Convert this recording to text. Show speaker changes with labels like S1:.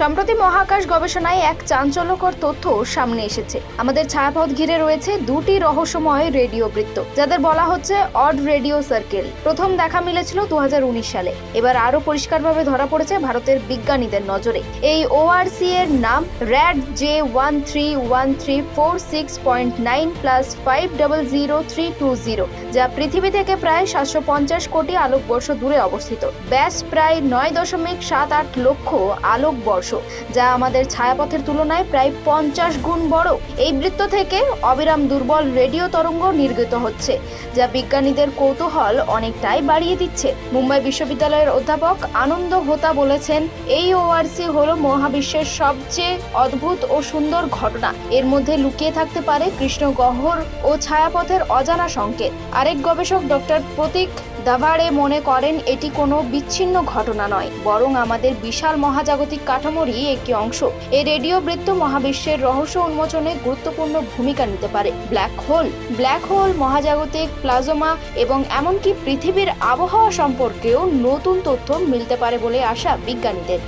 S1: সম্প্রতি মহাকাশ গবেষণায় এক চাঞ্চল্যকর তথ্য সামনে এসেছে। আমাদের ছায়াপথ ঘিরে রয়েছে দুটি রহস্যময় রেডিও বৃত্ত, যাদের বলা হচ্ছে অড রেডিও সার্কেল। প্রথম দেখা মিলেছিল দু হাজার উনিশ সালে। এবার আরও পরিষ্কারভাবে ধরা পড়েছে ভারতের বিজ্ঞানীদের নজরে। এই ওআরসি এর নাম RAD J one three one three four six point nine plus five double zero three two zero, যা পৃথিবী থেকে প্রায় সাতশো পঞ্চাশ কোটি আলোকবর্ষ দূরে অবস্থিত। ব্যাস প্রায় নয় দশমিক সাত আট লক্ষ আলোকবর্ষ যা আমাদের ছায়াপথের তুলনায় প্রায় পঞ্চাশ গুণ বড়। এই বৃত্ত থেকে অবিরাম দুর্বল রেডিও তরঙ্গ নির্গত হচ্ছে, যা বিজ্ঞানীদের কৌতূহল অনেকটাই বাড়িয়ে দিচ্ছে। মুম্বাই বিশ্ববিদ্যালয়ের অধ্যাপক আনন্দ হোতা বলেছেন, এই ওআরসি হলো মহাবিশ্বের সবচেয়ে অদ্ভুত ও সুন্দর ঘটনা। এর মধ্যে লুকিয়ে থাকতে পারে কৃষ্ণ গহ্বর ও ছায়াপথের অজানা সংকেত। আরেক গবেষক ডক্টর প্রতীক দাভাড়ে মনে করেন, এটি কোনো বিচ্ছিন্ন ঘটনা নয়, বরং আমাদের বিশাল মহাজাগতিক কাঠামোরই একটি অংশ। এই রেডিও বৃত্ত মহাবিশ্বের রহস্য উন্মোচনে গুরুত্বপূর্ণ ভূমিকা নিতে পারে। Black hole. ব্ল্যাক হোল মহাজাগতিক প্লাজমা এবং এমনকি পৃথিবীর আবহাওয়া সম্পর্কেও নতুন তথ্য মিলতে পারে বলে আশা বিজ্ঞানীদের।